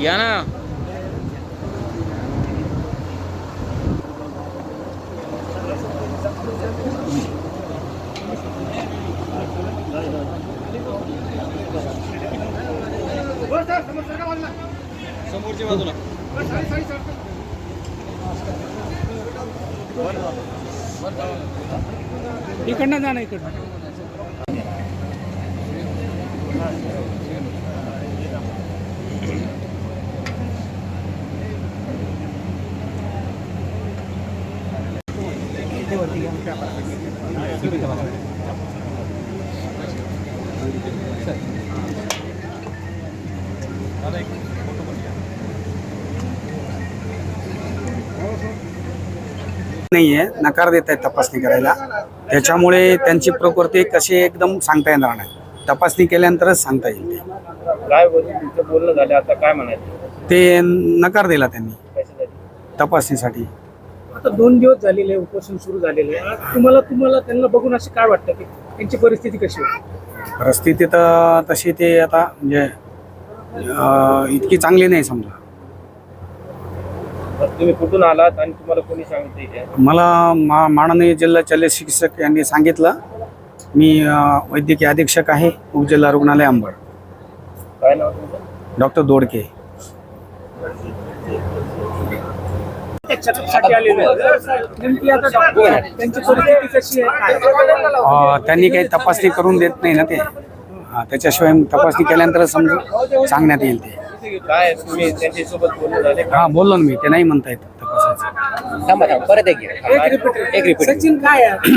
या ना. समोरच्या बाजूला. इकडनं जा ना इकडनं. नाहीये नकार देत आहेत तपासणी करायला. त्याच्यामुळे त्यांची प्रकृती कशी एकदम सांगता येणार नाही. तपासणी केल्यानंतरच सांगता येईल ते. काय बोल तुमचं बोलणं झालं आता काय म्हणायचं? ते नकार दिला त्यांनी. तपासणीसाठी. आता दोन दिवस झालेले आहे, उपोषण सुरू झालेले आहे. आज तुम्हाला तुम्हाला त्यांना बघून असे काय वाटतं की त्यांची परिस्थिती कशी होती परिस्थिती तर तशी ते आता म्हणजे अं, इतकी चांगली नाही समजा. तुम्ही कुठून आलात आणि तुम्हाला कोणी सांगितलं इथे? मला मा माननीय जिल्हा शल्य शिक्षक यांनी सांगितलं. मी अं, वैद्यकीय अधीक्षक आहे उपजिल्हा रुग्णालय अंबड. काय नाव तुमचं? डॉक्टर दोडके. चेकअपसाठी आलेले. नेमकी आता त्यांची परिस्थिती कशी आहे? काय? अं, त्यांनी काही तपासणी करून देत नाही ना ते. हा, त्याच्याशिवाय तपासणी केल्यानंतर समजून सांगण्यात येईल ते. काय तुम्ही त्यांच्यासोबत बोलणं झाले हा बोललो ना मी. ते नाही म्हणता येत तपासायचं परत एक एक रिपीट सचिन काय आहे?